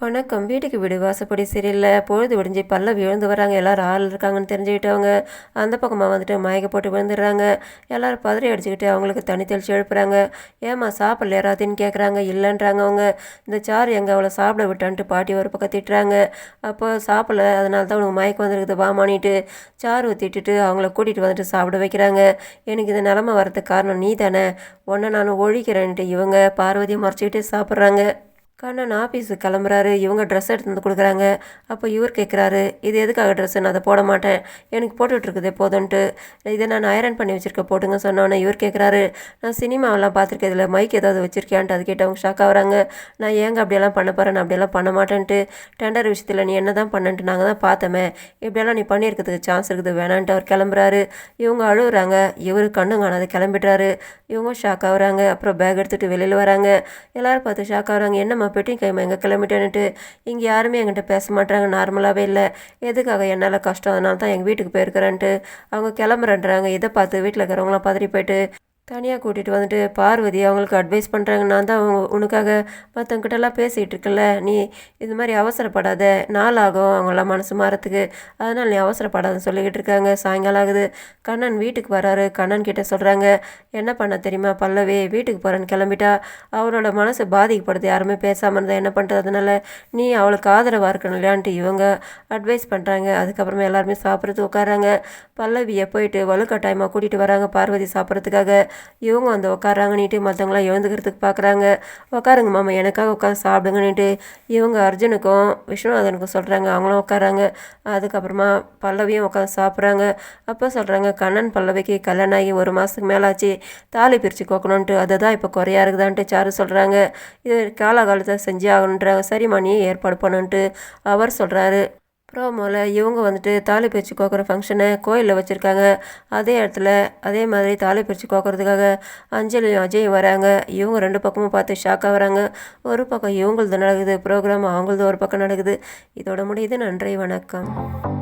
வணக்கம். வீட்டுக்கு வீடு வாசப்படி சரியில்லை பொழுது விடிஞ்சு பல்லவி விழுந்து வராங்க. எல்லோரும் ஆள் இருக்காங்கன்னு தெரிஞ்சுக்கிட்டவங்க. அந்த பக்கமாக வந்துட்டு மயக்க போட்டு விழுந்துடுறாங்க. எல்லாரும் பதறி அடிச்சுக்கிட்டு அவங்களுக்கு தனி தெளிச்சு எழுப்புறாங்க. ஏம்மா சாப்பிடல? யாராத்தின்னு கேட்குறாங்க இல்லைன்றாங்க அவங்க. இந்த சாறு எங்கே அவளை சாப்பிட விட்டான்ட்டு பாட்டி ஒரு பக்கம் திட்டுறாங்க. அப்போ சாப்பிடல. அதனால தான் உனக்கு மயக்கம் வந்திருக்குது. வாமானிட்டு. சாறு திட்டுட்டு அவங்கள கூட்டிகிட்டு வந்துட்டு சாப்பிட வைக்கிறாங்க. எனக்கு இந்த நிலமை வரதுக்கு காரணம் நீ தானே ஒன்று நான் ஒழிக்கிறேன்ட்டு இவங்க பார்வதியை மறைச்சிக்கிட்டே சாப்பிட்றாங்க. கண்ணன் ஆஃபீஸுக்கு கிளம்புறாரு. இவங்க ட்ரெஸ் எடுத்து வந்து கொடுக்குறாங்க. அப்போ இவர் கேட்குறாரு இது எதுக்காக ட்ரெஸ்ஸு நான் அதை போட மாட்டேன். எனக்கு போட்டுட்ருக்குதே போதுன்ட்டு. இதை நான் அயரன் பண்ணி வச்சுருக்க போட்டுங்க சொன்னோன்னே இவர் கேட்குறாரு. நான் சினிமாவெல்லாம் பார்த்துருக்கேன் இதில் மைக் ஏதாவது வச்சுருக்கியான்ட்டு அது கேட்டவங்க ஷாக் ஆகுறாங்க. நான் ஏங்க அப்படியெல்லாம் பண்ண போகிறேன் நான் அப்படியெல்லாம் பண்ண மாட்டேன்ட்டு. டெண்டர் விஷயத்தில் நீ என்ன தான் பண்ணன்ட்டு நாங்கள் தான் பார்த்தோமே. இப்படியெல்லாம் நீ பண்ணியிருக்கிறதுக்கு சான்ஸ் இருக்குது வேணான்ட்டு அவர் கிளம்புறாரு. இவங்க அழுகுறாங்க. இவர் கண்ணு காணாது கிளம்பிடுறாரு. இவங்க ஷாக் ஆகுறாங்க. அப்புறம் பேக் எடுத்துகிட்டு வெளியில் வராங்க. எல்லோரும் பார்த்து ஷாக் ஆகுறாங்க. என்னம்மா பெட்டி கைமா எங்கே கிளம்பிட்டேன்ட்டு இங்கே யாருமே என்கிட்ட பேச மாட்டாங்க நார்மலாகவே இல்லை. எதுக்காக என்னால் கஷ்டம்? அதனால தான் எங்கள் வீட்டுக்கு போயிருக்கிறேன்ட்டு அவங்க கிளம்புறேன்றாங்க. இதை பார்த்து வீட்டில் இருக்கிறவங்களாம் பதறி போயிட்டு தனியாக கூட்டிகிட்டு வந்துட்டு பார்வதி அவங்களுக்கு அட்வைஸ் பண்ணுறாங்க நான் தான் அவங்க உனக்காக மற்றவங்கிட்டலாம் பேசிகிட்டு இருக்கல நீ இது மாதிரி அவசரப்படாத. நாள் ஆகும் அவங்களாம் மனசு மாறத்துக்கு. அதனால் நீ அவசரப்படாதுன்னு சொல்லிக்கிட்டு இருக்காங்க. சாயங்காலம் ஆகுது. கண்ணன் வீட்டுக்கு வராரு. கண்ணன் கிட்டே சொல்கிறாங்க என்ன பண்ண தெரியுமா பல்லவி? வீட்டுக்கு போகிறேன்னு கிளம்பிட்டா. அவளோட மனசு பாதிக்கப்படுது. யாருமே பேசாமல் இருந்தால் என்ன பண்ணுறது அதனால நீ அவளுக்கு ஆதரவாக இருக்கணும் இல்லையான்ட்டு இவங்க அட்வைஸ் பண்ணுறாங்க அதுக்கப்புறமா எல்லாருமே சாப்பிட்றதுக்கு உட்காராங்க பல்லவியை போயிட்டு வலுக்கட்டாயமாக கூட்டிகிட்டு வராங்க பார்வதி சாப்பிட்றதுக்காக. இவங்க வந்து உட்காராங்கன்னுட்டு மற்றவங்களாம் எழுந்துக்கிறதுக்கு பார்க்குறாங்க உட்காருங்க மாமா எனக்காக உட்காந்து சாப்பிடுங்கன்னுட்டு இவங்க அர்ஜுனுக்கும் விஸ்வநாதனுக்கும் சொல்கிறாங்க அவங்களும் உட்காராங்க அதுக்கப்புறமா பல்லவியும் உட்காந்து சாப்பிட்றாங்க. அப்போ சொல்கிறாங்க கண்ணன் பல்லவிக்கு கல்யாணம் ஆகி ஒரு மாதத்துக்கு மேலாச்சு. தாலி பிரித்து கோக்கணுன்ட்டு அதுதான் இப்போ குறையா இருக்குதான்ட்டு சாரு சொல்கிறாங்க இது காலகாலத்தை செஞ்சே ஆகணுன்றாங்க. சரிம்மா நீ ஏற்பாடு பண்ணுன்ட்டு அவர் சொல்கிறாரு ப்ரோமோவில் இவங்க வந்துட்டு தாலி பிரித்து கோக்குற ஃபங்க்ஷனை கோயிலில் வச்சுருக்காங்க. அதே இடத்துல அதே மாதிரி தாலி பிரித்து கோக்குறதுக்காக அஞ்சலியும் அஜயும் வராங்க. இவங்க ரெண்டு பக்கமும் பார்த்து ஷாக்காக வராங்க. ஒரு பக்கம் இவங்களது நடக்குது ப்ரோக்ராம் அவங்களது ஒரு பக்கம் நடக்குது. இதோட முடியுது. நன்றி வணக்கம்.